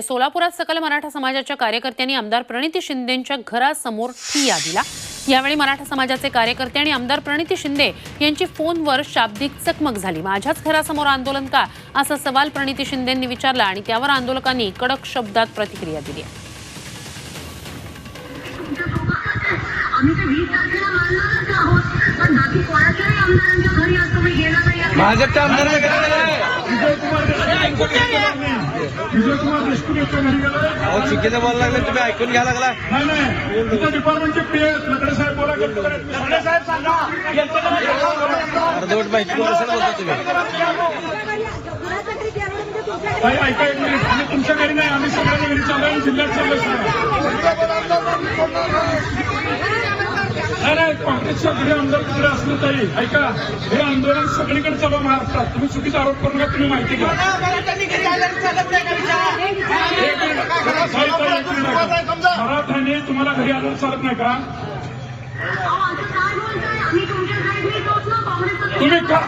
सोलापुरात सकल मराठा समाजाच्या कार्यकर्त्यांनी आमदार प्रणिती शिंदेंच्या घरासमोर ठिय्या दिला. यावेळी मराठा समाजाचे कार्यकर्ते आणि आमदार प्रणिती शिंदे यांची फोनवर शाब्दिक चकमक झाली. माझ्याच घरासमोर आंदोलन का? असा सवाल प्रणिती शिंदेंनी विचारला आणि त्यावर आंदोलकांनी कडक शब्दात प्रतिक्रिया दिली. भाजपच्या विजयकुमार देशमुख घरी चुकीचं बोलायला लागलं तुम्ही ऐकून घ्या लागला. नाही नाही. तुमच्या डिपार्टमेंटचे पी एस लकडे साहेब बोला लकडे साहेब सांगा. अर्धवट माहिती बोलू बोलता तुम्ही? ताई ऐका एक मिनिट. आम्ही तुमच्या घरी नाही आम्ही सगळ्यांच्या घरी आणि जिल्ह्यात नाही नाही काँग्रेसच्या घरी आमदार तिकडे असलं ताई ऐका हे आंदोलन सगळीकडे चालू महाराष्ट्रात. तुम्ही चुकीचा आरोप करू नका तुम्ही माहिती घ्या. मराठ्याने तुम्हाला घरी आलं चालत नाही का? काँग्रेसचं तुम्ही का